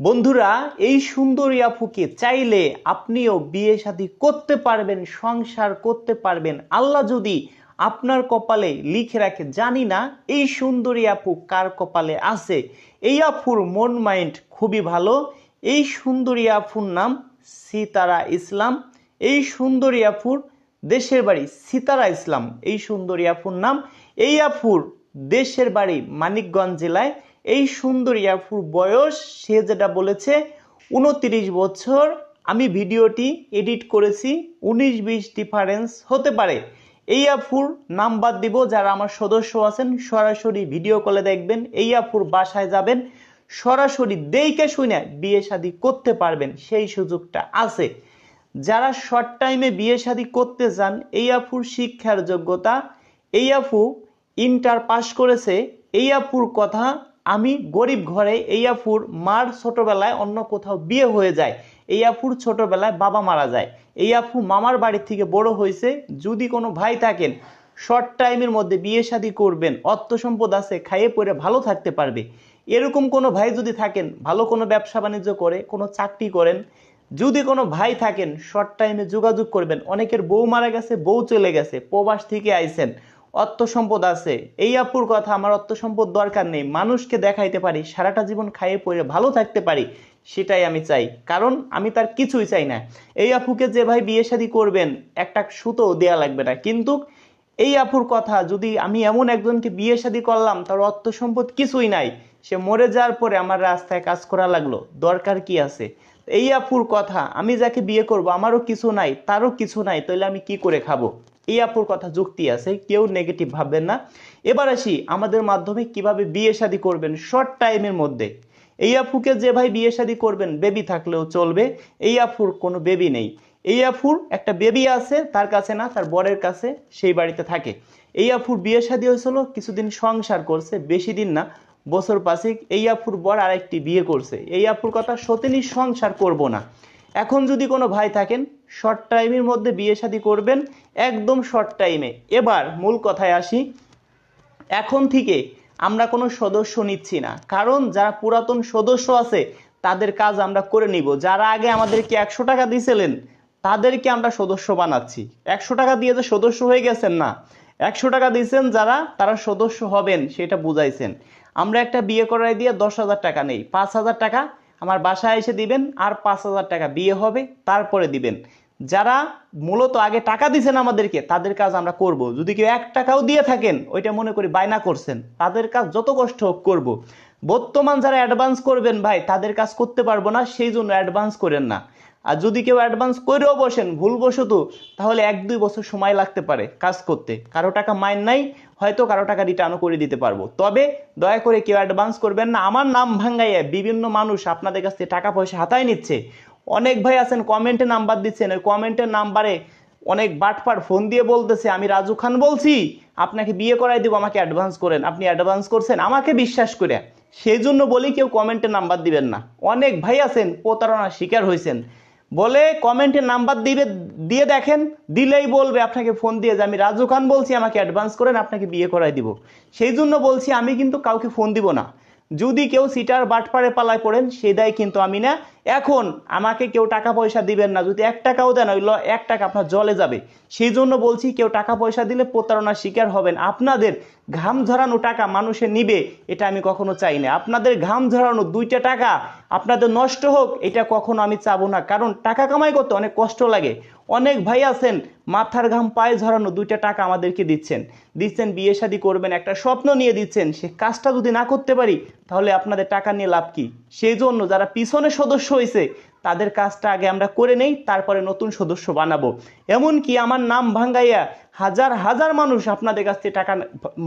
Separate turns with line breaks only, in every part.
বন্ধুরা, এই সুন্দরী আপুকে চাইলে আপনিও বিয়ে শাদী করতে পারবেন, সংসার করতে পারবেন। আল্লাহ যদি আপনার কপালে লিখে রাখে, জানি না এই সুন্দরী আপু কার কপালে আছে। এই আপুর মন মাইন্ড খুবই ভালো। এই সুন্দরী আপুর নাম সিতারা ইসলাম। এই সুন্দরী আপুর দেশের বাড়ি সিতারা ইসলাম। এই সুন্দরী আপুর নাম এই আপুর দেশের বাড়ি মানিকগঞ্জ জেলায়। এই সুন্দরী আপুর বয়স, সে যেটা বলেছে, উনত্রিশ বছর। আমি ভিডিওটি এডিট করেছি, উনিশ বিশ ডিফারেন্স হতে পারে। এই আফুর নাম্বার দিব, যারা আমার সদস্য আছেন, সরাসরি ভিডিও কলে দেখবেন, এই আফুর বাসায় যাবেন, সরাসরি দেইকে শুনে বিয়ে শাদী করতে পারবেন, সেই সুযোগটা আছে। যারা শর্ট টাইমে বিয়ে শাদী করতে চান এই আফুর শিক্ষার যোগ্যতা, এই আফু ইন্টার পাশ করেছে, এই আফুর কথা আমি গরিব ঘরে এই আফুর মার ছোটবেলায় অন্য কোথাও বিয়ে হয়ে যায়। এই আফুর ছোটবেলায় বাবা মারা যায়। এই আফু মামার বাড়ি থেকে বড় হয়েছে। যদি কোনো ভাই থাকেন শর্ট টাইমের মধ্যে বিয়ে শাদী করবেন, অর্থ সম্পদ আছে, খাইয়ে পরে ভালো থাকতে পারবে। এরকম কোনো ভাই যদি থাকেন, ভালো কোনো ব্যবসা বাণিজ্য করে, কোনো চাকরি করেন, যদি কোনো ভাই থাকেন শর্ট টাইমে যোগাযোগ করবেন, অনেকের বউ মারা গেছে, বউ চলে গেছে, প্রবাস থেকে আইছেন অর্থ সম্পদ আছে। এই আপুর কথা, আমার অর্থ দরকার নেই। মানুষকে দেখাইতে পারি, সারাটা জীবন খাইয়ে পড়ে ভালো থাকতে পারি, সেটাই আমি চাই। কারণ আমি তার কিছুই চাই না। এই আপুকে যে ভাই বিয়ে শাদী করবেন, একটা সুতো দেয়া লাগবে না। কিন্তু এই আপুর কথা, যদি আমি এমন একজনকে বিয়ে শাদী করলাম, তার অর্থ সম্পদ কিছুই নাই। সে মরে যাওয়ার পরে আমার রাস্তায় কাজ করা লাগল। দরকার কি আছে? এই আপুর কথা, আমি যাকে বিয়ে করব, আমারও কিছু নাই, তারও কিছু নাই তাহলে আমি কি করে খাব? এই আপুর কথা যুক্তি আছে, কেউ নেগেটিভ ভাববেন না। এবার আসি, আমাদের মাধ্যমে কীভাবে বিয়ে শাদী করবেন শর্ট টাইমের মধ্যে। এই আপুকে যে ভাই বিয়ে শাদী করবেন বেবি থাকলেও চলবে, এই আপুর কোনো বেবি নেই। এই আফুর একটা বেবি আছে, তার কাছে না, তার বরের কাছে, সেই বাড়িতে থাকে। এই আফুর বিয়ে শাদী হয়েছিল, কিছুদিন সংসার করছে, বেশি দিন না, বছর পাঁচেক, এই আফুর বর আরেকটি বিয়ে করছে। এই আফুর কথা সতেনি সংসার করব না। এখন যদি কোনো ভাই থাকেন শর্ট টাইমের মধ্যে বিয়ে শাদী করবেন, একদম শর্ট টাইমে এবার মূল কথায় আসি। এখন থেকে আমরা কোনো সদস্য নিচ্ছি না। কারণ যারা পুরাতন সদস্য আছে, তাদের কাজ আমরা করে নিব। যারা আগে আমাদেরকে একশো টাকা দিয়েছিলেন, তাদেরকে আমরা সদস্য বানাচ্ছি। একশো টাকা দিয়ে যে সদস্য হয়ে গেছেন না, একশো টাকা দিয়েছেন যারা, তারা সদস্য হবেন, সেটা বুঝাইছেন। আমরা একটা বিয়ে করাই দিয়ে দশ হাজার টাকা নেই, পাঁচ হাজার টাকা আমার বাসায় এসে দিবেন আর পাঁচ হাজার টাকা বিয়ে হবে, তারপরে দিবেন। যারা মূলত আগে টাকা দিয়েছেন আমাদেরকে, তাদের কাজ আমরা করব। যদি কেউ এক টাকাও দিয়ে থাকেন, ওইটা মনে করি বায়না করছেন, তাদের কাজ যত কষ্ট হোক করব। বর্তমান যারা অ্যাডভান্স করবেন ভাই, তাদের কাজ করতে পারব না, সেই জন্য অ্যাডভান্স করেন না। আর যদি কেউ অ্যাডভান্স করেও বসেন, ভুলবশত, তাহলে এক, দুই বছর সময় লাগতে পারে কাজ করতে। কারও টাকা মাইন নাই, হয়তো কারও টাকা রিটার্নও করে দিতে পারব। তবে দয়া করে কেউ অ্যাডভান্স করবেন না। আমার নাম ভাঙ্গাইয়া বিভিন্ন মানুষ আপনাদের কাছ থেকে টাকা পয়সা হাতায় নিচ্ছে। অনেক ভাই আছেন কমেন্টে নাম্বার দিচ্ছেন। ওই কমেন্টের নাম্বারে অনেক বাটপাট ফোন দিয়ে বলতেছে, আমি রাজু খান বলছি, আপনাকে বিয়ে করাই দিব, আমাকে অ্যাডভান্স করেন। আপনি অ্যাডভান্স করছেন, আমাকে বিশ্বাস করে সেই জন্য বলি কেউ কমেন্টে নাম্বার দিবেন না। অনেক ভাই আছেন, প্রতারণার শিকার হয়েছেন বলে কমেন্টে নাম্বার দিবে, দিয়ে দেখেন, দিলেই বলবে আপনাকে ফোন দিয়ে যে আমি রাজু খান বলছি, আমাকে অ্যাডভান্স করেন, আপনাকে বিয়ে করাই দিব। সেই জন্য বলছি আমি কিন্তু কাউকে ফোন দিব না। যদি কেউ সিটার বাটপাড়ে পালায় পড়েন সে দায় কিন্তু আমি না। এখন আমাকে কেউ টাকা পয়সা দিবেন না। যদি এক টাকাও দেন, ওই এক টাকা আপনার জলে যাবে। সেই জন্য বলছি, কেউ টাকা পয়সা দিলে প্রতারণার শিকার হবেন। আপনাদের ঘাম ঝরানো টাকা মানুষে নিবে, এটা আমি কখনো চাই না। আপনাদের ঘাম ঝরানো দুইটা টাকা আপনাদের নষ্ট হোক, এটা কখনো আমি চাবো না। কারণ টাকা কামাই করতে অনেক কষ্ট লাগে। অনেক ভাই আছেন, মাথার ঘাম, পায়ে ঝরানো দুইটা টাকা আমাদেরকে দিচ্ছেন। দিচ্ছেন, বিয়ে শাদী করবেন, একটা স্বপ্ন নিয়ে দিচ্ছেন। সে কাজটা যদি না করতে পারি তাহলে আপনাদের টাকা নিয়ে লাভ কি? সেই জন্য যারা পিছনে সদস্য হয়েছে তাদের কাজটা আগে আমরা করে নেই, তারপরে নতুন সদস্য বানাবো। এমনকি আমার নাম ভাঙ্গাইয়া হাজার হাজার মানুষ আপনাদের কাছ থেকে টাকা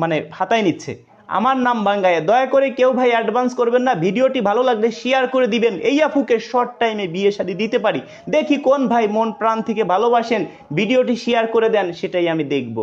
মানে হাতায় নিচ্ছে। আমার নাম ভাঙ্গাইয়া দয়া করে কেউ ভাই অ্যাডভান্স করবেন না, ভিডিওটি ভালো লাগলে শেয়ার করে দিবেন। এই আফুকে শর্ট টাইমে বিয়ে শাদী দিতে পারি। দেখি কোন ভাই মন প্রাণ থেকে ভালোবাসেন, ভিডিওটি শেয়ার করে দেন, সেটাই আমি দেখব।